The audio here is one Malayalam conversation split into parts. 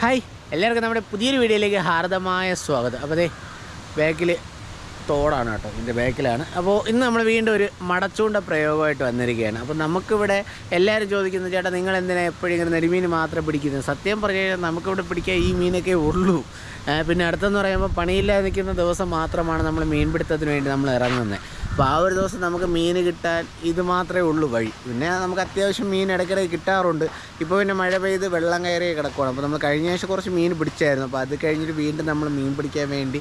ഹായ് എല്ലാവർക്കും നമ്മുടെ പുതിയൊരു വീഡിയോയിലേക്ക് ഹാർദമായ സ്വാഗതം. അപ്പോൾ അതെ ബാക്കിൽ തോടാണ് കേട്ടോ ഇതിന്റെ ബാക്കിലാണ്. അപ്പോൾ ഇന്ന് നമ്മൾ വീണ്ടും ഒരു മടച്ചൂണ്ട പ്രയോഗമായിട്ട് വന്നിരിക്കുകയാണ്. അപ്പോൾ നമുക്കിവിടെ എല്ലാവരും ചോദിക്കുന്നു ചേട്ടാ നിങ്ങൾ എന്തിനാ എപ്പോഴും ഇങ്ങനെ നെരുമീൻ മാത്രം പിടിക്കുന്നത്? സത്യം പറഞ്ഞു കഴിഞ്ഞാൽ നമുക്കിവിടെ പിടിക്കാൻ ഈ മീനൊക്കെ ഉള്ളൂ. പിന്നെ അടുത്തെന്ന് പറയുമ്പോൾ പണിയില്ലാതെ നിൽക്കുന്ന ദിവസം മാത്രമാണ് നമ്മൾ മീൻപിടുത്തത്തിന് വേണ്ടി നമ്മൾ ഇറങ്ങുന്നത്. അപ്പോൾ ആ ഒരു ദിവസം നമുക്ക് മീൻ കിട്ടാൻ ഇത് മാത്രമേ ഉള്ളൂ വഴി. പിന്നെ നമുക്ക് അത്യാവശ്യം മീൻ ഇടയ്ക്കിടയ്ക്ക് കിട്ടാറുണ്ട്. ഇപ്പോൾ പിന്നെ മഴ പെയ്ത് വെള്ളം കയറി കിടക്കുകയാണ് അപ്പോൾ നമ്മൾ കഴിഞ്ഞ ആഴ്ച കുറച്ച് മീൻ പിടിച്ചായിരുന്നു. അപ്പോൾ അത് കഴിഞ്ഞിട്ട് വീണ്ടും നമ്മൾ മീൻ പിടിക്കാൻ വേണ്ടി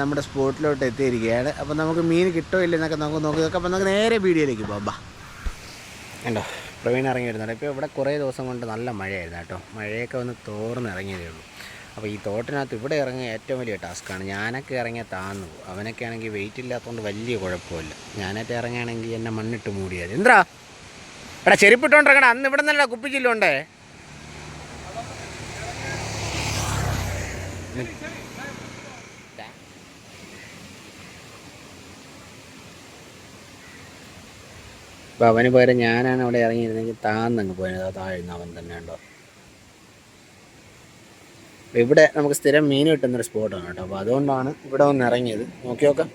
നമ്മുടെ സ്പോട്ടിലോട്ട് എത്തിയിരിക്കുകയാണ്. അപ്പോൾ നമുക്ക് മീൻ കിട്ടോ ഇല്ലെന്നൊക്കെ നമുക്ക് നോക്കി നോക്കാം. അപ്പോൾ നമുക്ക് നേരെ വീഡിയോയിലേക്ക് പോകാം. ബാ. കണ്ടോ? പ്രവീൺ ഇറങ്ങി വരുന്നുണ്ട് ഇപ്പോൾ ഇവിടെ കുറേ ദിവസം കൊണ്ട് നല്ല മഴയായിരുന്നു കേട്ടോ. മഴയൊക്കെ ഒന്ന് തോർന്ന് ഇറങ്ങിയതേ ഉള്ളൂ. അപ്പോൾ ഈ തോട്ടിനകത്ത് ഇവിടെ ഇറങ്ങിയ ഏറ്റവും വലിയ ടാസ്ക്കാണ് ഞാനൊക്കെ ഇറങ്ങിയ താന്നു. അവനൊക്കെ ആണെങ്കിൽ വെയിറ്റ് ഇല്ലാത്തതുകൊണ്ട് വലിയ കുഴപ്പമില്ല. ഞാനൊക്കെ ഇറങ്ങുകയാണെങ്കിൽ എന്നെ മണ്ണിട്ട് മൂടിയാൽ എന്താ എടാ ചെരുപ്പിട്ടോണ്ടിറങ്ങണ അന്ന് ഇവിടെ നിന്നല്ല കുപ്പിച്ചില്ലുണ്ടേ? അപ്പോൾ അവന് പകരം ഞാനാണ് അവിടെ ഇറങ്ങിയിരുന്നെങ്കിൽ താന്നങ്ങ് പോയത് ആ താഴെ അവൻ തന്നെ ഉണ്ടോ? ഇവിടെ നമുക്ക് സ്ഥിരം മീൻ കിട്ടുന്നൊരു സ്പോട്ടാണ് കേട്ടോ. അപ്പോൾ അതുകൊണ്ടാണ് ഇവിടെ ഒന്ന് ഇറങ്ങിയത്. നോക്കി നോക്കാം.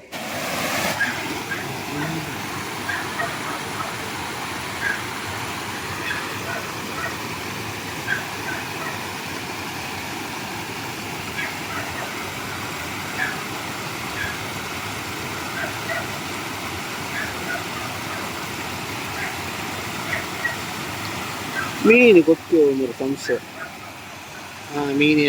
മീൻ കൊത്തി പോകുന്നൊരു സംശയം. ആ മീൻ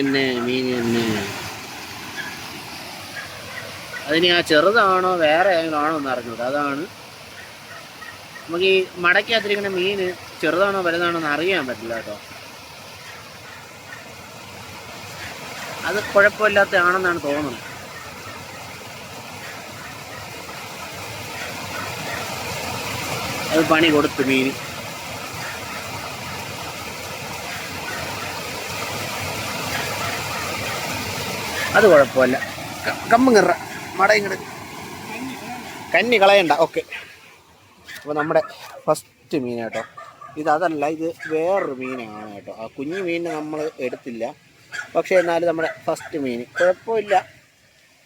അതിന് ആ ചെറുതാണോ വേറെ ആണോ എന്ന് അറിഞ്ഞൂട. അതാണ് നമുക്ക് ഈ മടക്കകത്തിരിക്കുന്ന മീൻ ചെറുതാണോ വലുതാണോ എന്ന് അറിയാൻ പറ്റില്ല കേട്ടോ. അത് കുഴപ്പമില്ലാത്ത ആണെന്നാണ് തോന്നുന്നത്. അത് പണി കൊടുത്തു മീൻ. അത് കുഴപ്പമില്ല. കമ്പ് കറ മട ഇങ്ങോട്ട് കന്നി കളയണ്ട ഓക്കെ. അപ്പോൾ നമ്മുടെ ഫസ്റ്റ് മീൻ കേട്ടോ. ഇത് അതല്ല ഇത് വേറൊരു മീനാണ് കേട്ടോ. ആ കുഞ്ഞു മീൻ നമ്മൾ എടുത്തില്ല. പക്ഷേ എന്നാലും നമ്മുടെ ഫസ്റ്റ് മീൻ. കുഴപ്പമില്ല.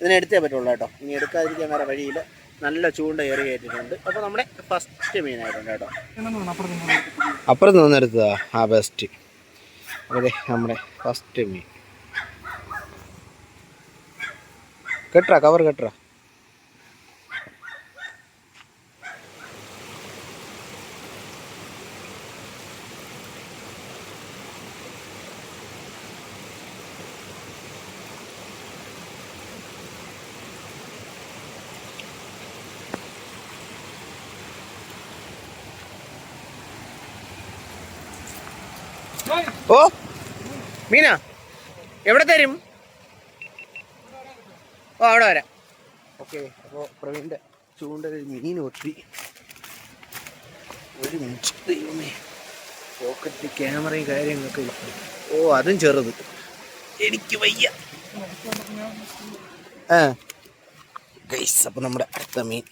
ഇതിനെ എടുത്തേ പറ്റുള്ളൂ കേട്ടോ. ഇനി എടുക്കാതിരിക്കാൻ വേറെ വഴിയില്ല. നല്ല ചൂണ്ട ഏറി കയറ്റിയിട്ടുണ്ട്. അപ്പോൾ നമ്മുടെ ഫസ്റ്റ് മീനായിട്ടുണ്ട് കേട്ടോ. അപ്പുറത്ത് നിന്നെടുത്തതാ ആ ബെസ്റ്റ് അതെ നമ്മുടെ ഫസ്റ്റ് മീൻ. കെട്ടാ കവർ കെട്ടാ ഓ മീന എവിടെ തരും? ഓ അവിടെ വരാം. ഓക്കെ അപ്പോൾ പ്രവീണിന്റെ ചൂണ്ടയിൽ മീൻ ഒത്തിരി ഒരു മിനിറ്റ് പോക്കറ്റ് ക്യാമറയും കാര്യങ്ങളൊക്കെ. ഓ അതും ചെറുത്. എനിക്ക് വയ്യ. ആ. ഗൈസ് അപ്പോൾ നമ്മുടെ അടുത്ത മീൻ.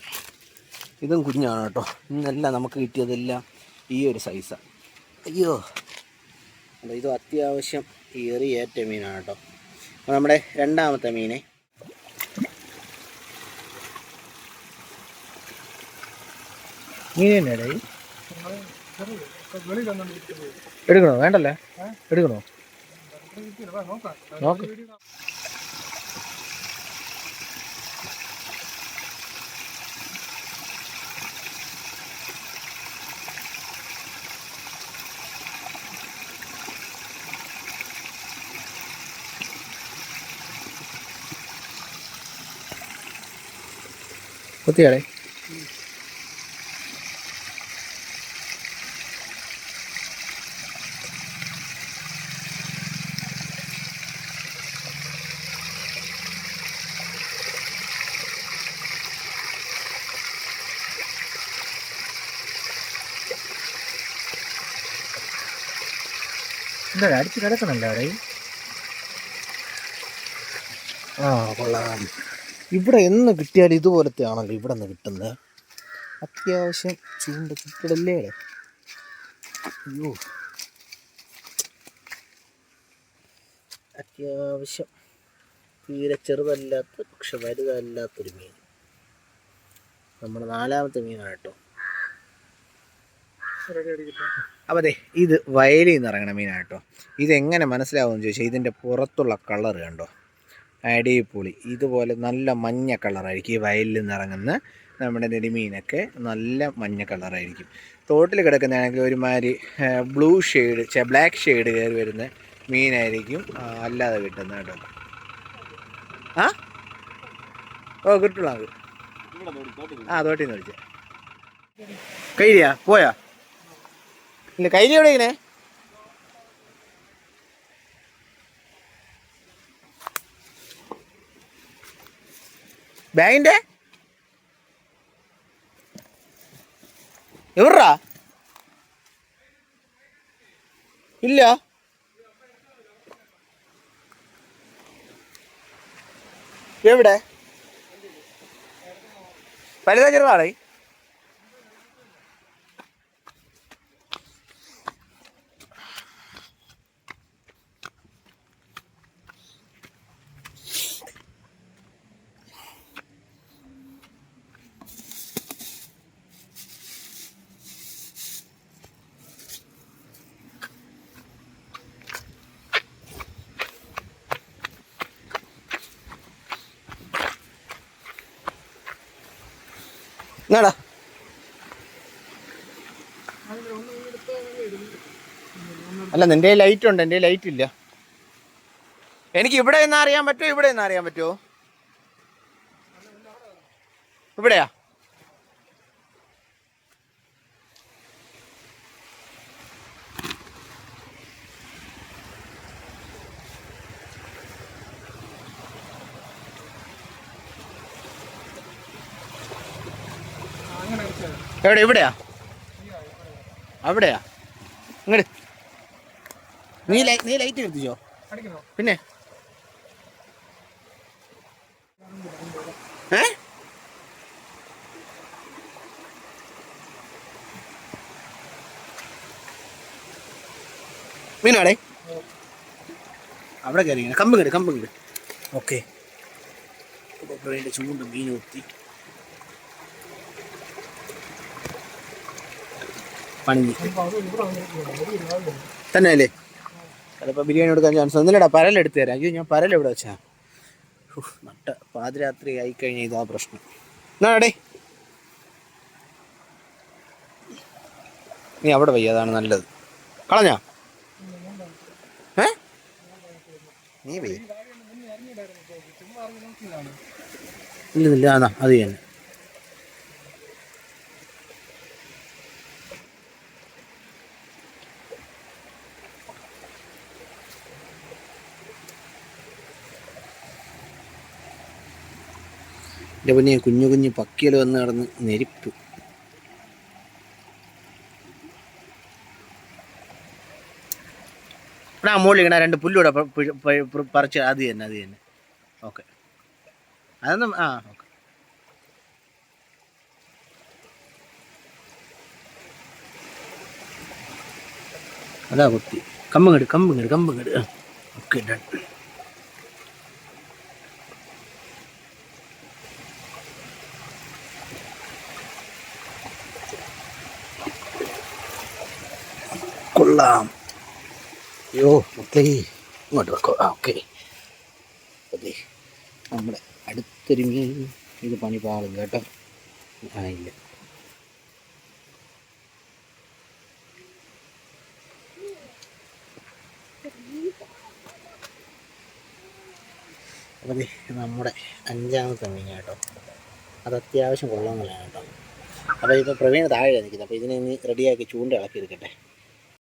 ഇതും കുഞ്ഞാണ് കേട്ടോ. ഇന്നെല്ലാം നമുക്ക് കിട്ടിയതെല്ലാം ഈ ഒരു സൈസാണ് അയ്യോ. അപ്പോൾ ഇത് അത്യാവശ്യം ഏറിയേറ്റ മീനാണ് കേട്ടോ. അപ്പോൾ നമ്മുടെ രണ്ടാമത്തെ മീനെ മീൻ തന്നെയാടേ എടുക്കണോ? വേണ്ടല്ലേ? എടുക്കണോ? നോക്ക്. കുത്തിയാടേ എന്താ അടിച്ച് കിടക്കണല്ലോ അവിടെ. ആ കൊള്ളാം. ഇവിടെ എന്ന് കിട്ടിയാലും ഇതുപോലത്തെ ആണല്ലോ ഇവിടെ നിന്ന് കിട്ടുന്നത്. അത്യാവശ്യം ചൂണ്ട കിട്ടിടല്ലേ അയ്യോ. അത്യാവശ്യം. തീരെ ചെറുതല്ലാത്ത പക്ഷെ വലുതല്ലാത്തൊരു മീൻ. നമ്മുടെ നാലാമത്തെ മീനാണ് കേട്ടോ. അപ്പോൾ അതെ ഇത് വയലിൽ നിന്ന് ഇറങ്ങണ മീനാണ് കേട്ടോ ഇതെങ്ങനെ മനസ്സിലാവുമെന്ന് ചോദിച്ചാൽ ഇതിന്റെ പുറത്തുള്ള കളർ കണ്ടോ? അടിപൊളി. ഇതുപോലെ നല്ല മഞ്ഞ കളറായിരിക്കും ഈ വയലിൽ നിന്ന് ഇറങ്ങുന്ന നമ്മുടെ നെടിമീനൊക്കെ നല്ല മഞ്ഞ കളറായിരിക്കും. തോട്ടിൽ കിടക്കുന്നതാണെങ്കിൽ ഒരുമാതിരി ബ്ലൂ ഷെയ്ഡ് ബ്ലാക്ക് ഷെയ്ഡ് കയറി വരുന്ന മീനായിരിക്കും അല്ലാതെ കിട്ടുന്ന കേട്ടോ. ആ? ഓ കിട്ടുള്ള ആ തോട്ടിൽ നിന്ന് വിളിച്ചേ കഴിയാ പോയാ? ഇല്ല കൈരി എവിടെ ഇങ്ങനെ? ബാഗിന്റെ? എവിടാ ഇല്ല. എവിടെ? വലുതാ ചെറുതാണേ? എന്നാടാ അല്ല നിന്റെ ലൈറ്റ് ഉണ്ട് എന്റെ ലൈറ്റ് ഇല്ല. എനിക്ക് ഇവിടെ നിന്ന് അറിയാൻ പറ്റുമോ ഇവിടെ നിന്ന് അറിയാൻ പറ്റുമോ? ഇവിടെയാ? എവിടെ ഇവിടെയാ? അവിടെയാ? ഇങ്ങോട്ട് നീ ലൈ നീ ലൈറ്റ് കത്തിച്ചോ പിന്നെ? ഏ? മീനാടേ അവിടെ കയറി കമ്പ് കയറി കമ്പ് കയറി ഓക്കെ. ചൂണ്ട് മീൻ കുത്തി പണിഞ്ഞ്. തന്നെ അല്ലേ ചിലപ്പോൾ ബിരിയാണി കൊടുക്കാൻ ചാൻസ് ഒന്നുമില്ലടാ പരലെടുത്ത് തരാം. അയ്യോ ഞാൻ പരൽ എവിടെ വെച്ചാ? നട്ട പാതിരാത്രി ആയിക്കഴിഞ്ഞാൽ ഇതാ പ്രശ്നം. എന്നാടേ നീ അവിടെ വയ്യ അതാണ് നല്ലത്. കളഞ്ഞാ? ഏ? നീ വയ്യ. ഇല്ല ഇല്ല അതാ അത് തന്നെ. എന്റെ പിന്നെ കുഞ്ഞു കുഞ്ഞു പക്കികൾ വന്ന് കിടന്ന് നെരിപ്പ് ആ മുകളിൽ ഇങ്ങനെ രണ്ട് പുല്ലൂടെ പറിച്ച് അത് തന്നെ അത് തന്നെ. ഓക്കെ. അതൊന്നും ആ ഓക്കെ. അതാ കുത്തി കമ്പങ്ങട് കമ്പങ്ങട് കമ്പങ്ങട് ഓക്കെ ഡൺ. കൊള്ളാം. അയ്യോ മക്കളേ ഇങ്ങോട്ട് വെക്കോ ആ ഓക്കെ. അതെ നമ്മുടെ അടുത്തൊരു മീൻ ഇത് പണി പാളും കേട്ടോ. ആ ഇല്ല. അപ്പോൾ നമ്മുടെ അഞ്ചാമത്തെ മീൻ കേട്ടോ. അത് അത്യാവശ്യം കൊള്ളാൻ കേട്ടോ. അപ്പോൾ ഇപ്പോൾ പ്രവീണ് താഴെ നിൽക്കുന്നത് അപ്പോൾ ഇതിനെ ഇനി റെഡിയാക്കി ചൂണ്ട ഇളക്കി എടുക്കട്ടെ.